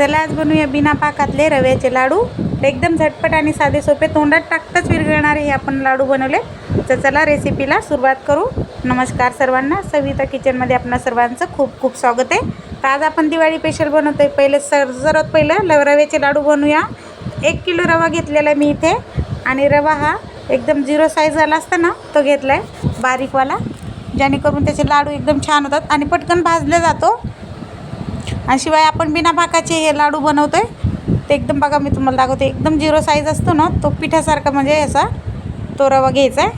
चला आज बनवूया बिना पाकातले रव्याचे लाडू. एकदम झटपट आणि साधे सोपे. तोंडात टाकताच विरघळणारे हे आपण लाडू बनवले. तर चला रेसिपीला सुरुवात करू. नमस्कार सर्वांना. सविता किचनमध्ये आपणा सर्वांचं खूप खूप स्वागत आहे. तर आज आपण दिवाळी स्पेशल बनवतो आहे पहिले सर सर्वात पहिलं ल रव्याचे लाडू बनवूया. एक किलो रवा घेतलेला आहे मी इथे. आणि रवा हा एकदम झिरो साईज झाला असता ना तो घेतला आहे बारीकवाला. जेणेकरून त्याचे लाडू एकदम छान होतात. आणि पटकन भाजले जातो. आणि शिवाय आपण बिना भाकाचे हे लाडू बनवतो आहे ते एकदम बघा मी तुम्हाला दाखवते. एकदम झिरो साईज असतो ना तो पिठासारखा म्हणजे याचा तो रवा घ्यायचा आहे.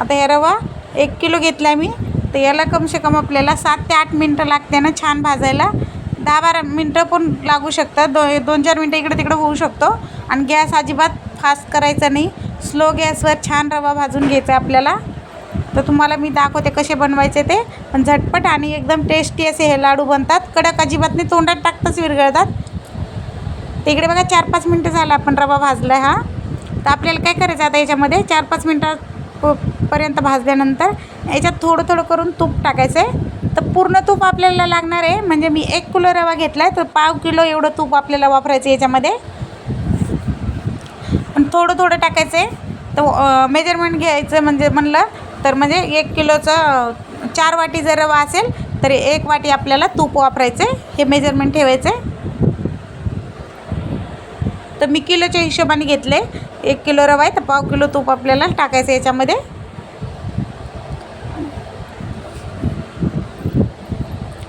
आता हे रवा एक किलो घेतला आहे मी. तर याला कमसे कम आपल्याला सात ते आठ मिनटं लागते ना छान भाजायला. दहा बारा मिनटं पण लागू शकतात. दो दोन चार मिनटं इकडे तिकडे होऊ शकतो. आणि गॅस अजिबात फास्ट करायचा नाही. स्लो गॅसवर छान रवा भाजून घ्यायचा आहे आपल्याला. तर तुम्हाला मी दाखवते कसे बनवायचे ते. पण झटपट आणि एकदम टेस्टी असे हे लाडू बनतात. कडक अजिबात नाही तोंडात टाकताच विरघळतात. तिकडे बघा चार पाच मिनटं झालं आपण रवा भाजला हा. तर आपल्याला काय करायचं आता याच्यामध्ये? चार पाच मिनटात पर्यंत भाजल्यानंतर याच्यात थोडं थोडं करून तूप टाकायचं आहे तर पूर्ण तूप आपल्याला लागणार आहे. म्हणजे मी एक किलो रवा घेतला आहे तर पाव किलो एवढं तूप आपल्याला वापरायचं याच्यामध्ये. पण थोडं थोडं टाकायचं आहे तर मेजरमेंट घ्यायचं म्हणजे म्हणलं तर म्हणजे एक किलोचं चार वाटी जर रवा असेल तर एक वाटी आपल्याला तूप वापरायचं आहे हे मेजरमेंट ठेवायचं. आहे तर मी किलोच्या हिशोबाने घेतले. एक किलो रवा आहे तर पाव किलो तूप आपल्याला टाकायचं याच्यामध्ये.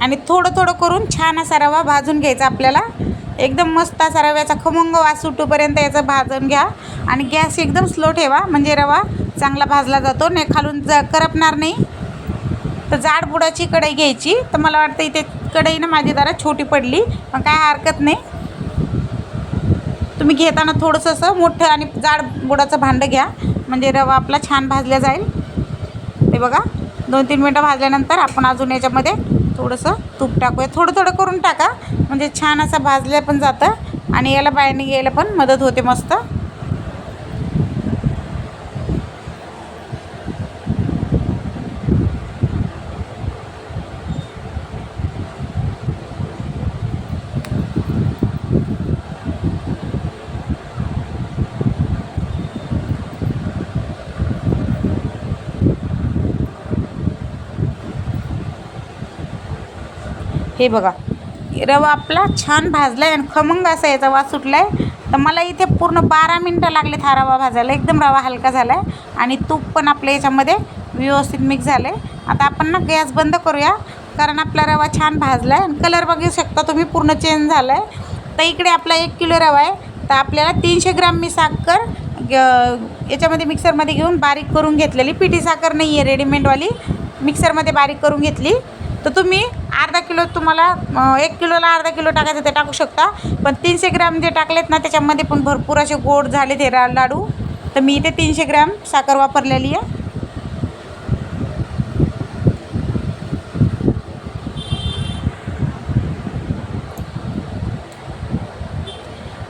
आणि थोडं थोडं करून छान असा रवा भाजून घ्यायचा आपल्याला. एकदम मस्त असा रव्याचा खमंग वास सुटूपर्यंत याचं भाजून घ्या. आणि गॅस एकदम स्लो ठेवा म्हणजे रवा चांगला भाजला जातो. नाही खालून ज करपणार नाही. तर जाड बुडाची कढई घ्यायची. तर मला वाटतं इथे कढई ना माझी जरा छोटी पडली. पण काय हरकत नाही. तुम्ही घेताना थोडंसं असं मोठं आणि जाड बुडाचं भांडं घ्या. म्हणजे रवा आपला छान भाजला जाईल. ते बघा. दोन तीन मिनटं भाजल्यानंतर आपण अजून याच्यामध्ये थोडंसं तूप टाकूया. थोडं थोडं करून टाका. म्हणजे छान असं भाजलं पण जातं. आणि याला बायंडिंग यायला पण मदत होते मस्त. हे बघा रवा आपला छान भाजला आहे आणि खमंग असा याचा वास सुटला आहे तर मला इथे पूर्ण बारा मिनटं लागलेत हा रवा भाजायला. एकदम रवा हलका झाला आहे आणि तूप पण आपल्या याच्यामध्ये व्यवस्थित मिक्स झालं आहे आता आपण ना गॅस बंद करूया कारण आपला रवा छान भाजला आहे आणि कलर बघू शकता तुम्ही पूर्ण चेंज झाला आहे तर इकडे आपला एक किलो रवा आहे. तर आपल्याला तीनशे ग्राम मी साखर ग- याच्यामध्ये मिक्सरमध्ये घेऊन बारीक करून घेतलेली. पिठी साखर नाही आहे रेडीमेडवाली मिक्सरमध्ये बारीक करून घेतली. तर तुम्ही अर्धा किलो तुम्हाला एक किलोला अर्धा किलो टाकायचं ते टाकू शकता. पण तीनशे ग्रॅम जे टाकलेत ना त्याच्यामध्ये पण भरपूर असे गोड झाले ते रा लाडू. तर मी इथे तीनशे ग्रॅम साखर वापरलेली आहे.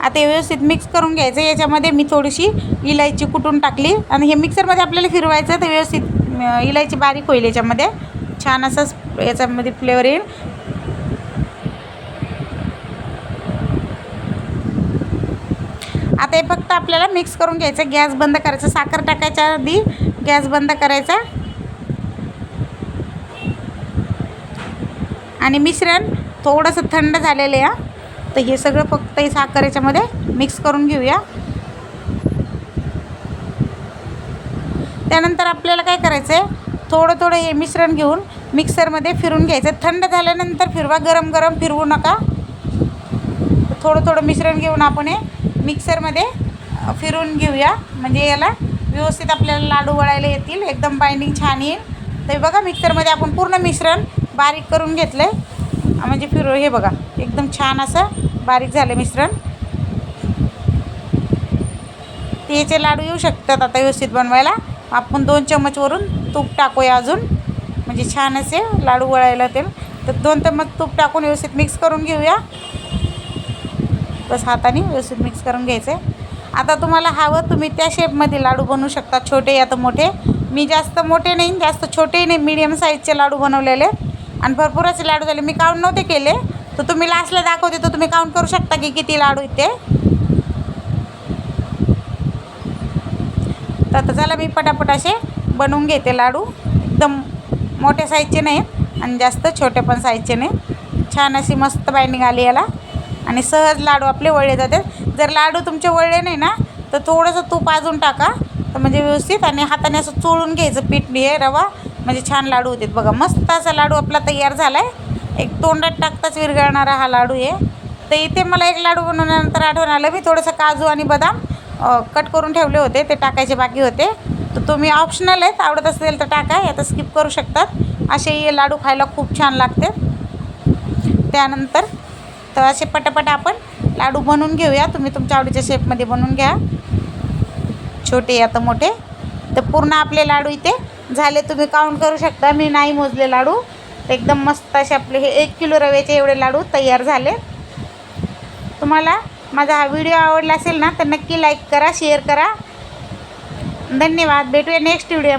आता व्यवस्थित मिक्स करून घ्यायचं. याच्यामध्ये मी थोडीशी इलायची कुटून टाकली. आणि हे मिक्सरमध्ये आपल्याला फिरवायचं तर व्यवस्थित इलायची बारीक होईल याच्यामध्ये. छान असं याच्यामध्ये फ्लेवर येईल. आता हे फक्त आपल्याला मिक्स करून घ्यायचं. गॅस बंद करायचा. साखर टाकायच्या आधी गॅस बंद करायचा. आणि मिश्रण थोडंसं थंड झालेलं आहे तर हे सगळं फक्त हे साखर याच्यामध्ये मिक्स करून घेऊया. त्यानंतर आपल्याला काय करायचं आहे थोडं थोडं हे मिश्रण घेऊन मिक्सरमध्ये फिरून घ्यायचं. थंड झाल्यानंतर फिरवा गरम गरम फिरवू नका. थोडं थोडं मिश्रण घेऊन आपण हे मिक्सरमध्ये फिरून घेऊया. म्हणजे याला व्यवस्थित आपल्याला लाडू वळायला येतील. एकदम बाइंडिंग छान येईल. तर हे बघा मिक्सरमध्ये आपण पूर्ण मिश्रण बारीक करून घेतलं आहे म्हणजे फिरू हे बघा एकदम छान असं बारीक झालं मिश्रण. ते याचे लाडू येऊ शकतात आता व्यवस्थित बनवायला. आपण दोन चम्मचवरून तूप टाकूया अजून. म्हणजे छान असे लाडू वळायला ते तर दोन चमच तूप टाकून व्यवस्थित मिक्स करून घेऊया. बस हाताने व्यवस्थित मिक्स करून घ्यायचं. आहे आता तुम्हाला हवं तुम्ही त्या शेपमध्ये लाडू बनवू शकता. छोटे या तर मोठे. मी जास्त मोठे नाही जास्त छोटेही नाही मीडियम साईजचे लाडू बनवलेले. आणि भरपूर असे लाडू झाले. मी काउंट नव्हते केले. तर तुम्ही लास्टला दाखवते तर तुम्ही काउंट करू शकता की किती लाडू इथे. तर आता चला मी पटापट असे बनवून घेते लाडू. एकदम मोठ्या साईजचे नाही आणि जास्त छोटे पण साईजचे नाही. छान अशी मस्त बाइंडिंग आली याला. आणि सहज लाडू आपले वळले जातात जर लाडू तुमचे वळले नाही ना तर थोडंसं तूप अजून टाका. तर म्हणजे व्यवस्थित आणि हाताने असं चोळून घ्यायचं पीठ हे रवा. म्हणजे छान लाडू होतात बघा मस्त असा लाडू आपला तयार झाला आहे एक तोंडात टाकताच विरघळणारा हा लाडू आहे तर इथे मला एक लाडू बनवल्यानंतर आठवण आलं. मी थोडंसं काजू आणि बदाम कट करून ठेवले होते. ते टाकायचे बाकी होते. तर तुम्ही ऑप्शनल आहेत. आवडत असेल तर टाका. आता स्किप करू शकतात. असे लाडू खायला खूप छान लागते. त्यानंतर तर असे पटापट आपण लाडू बनवून घेऊया. तुम्ही तुमच्या आवडीच्या शेपमध्ये बनवून घ्या. छोटे या तर मोठे. तर पूर्ण आपले लाडू इथे झाले. तुम्ही काउंट करू शकता. मी नाही मोजले लाडू. तर एकदम मस्त असे आपले हे एक किलो रव्याचे एवढे लाडू तयार झाले. तुम्हाला माझा हा व्हिडिओ आवडला असेल ना तर नक्की लाईक करा शेअर करा. धन्यवाद. भेटूया नेक्स्ट व्हिडिओ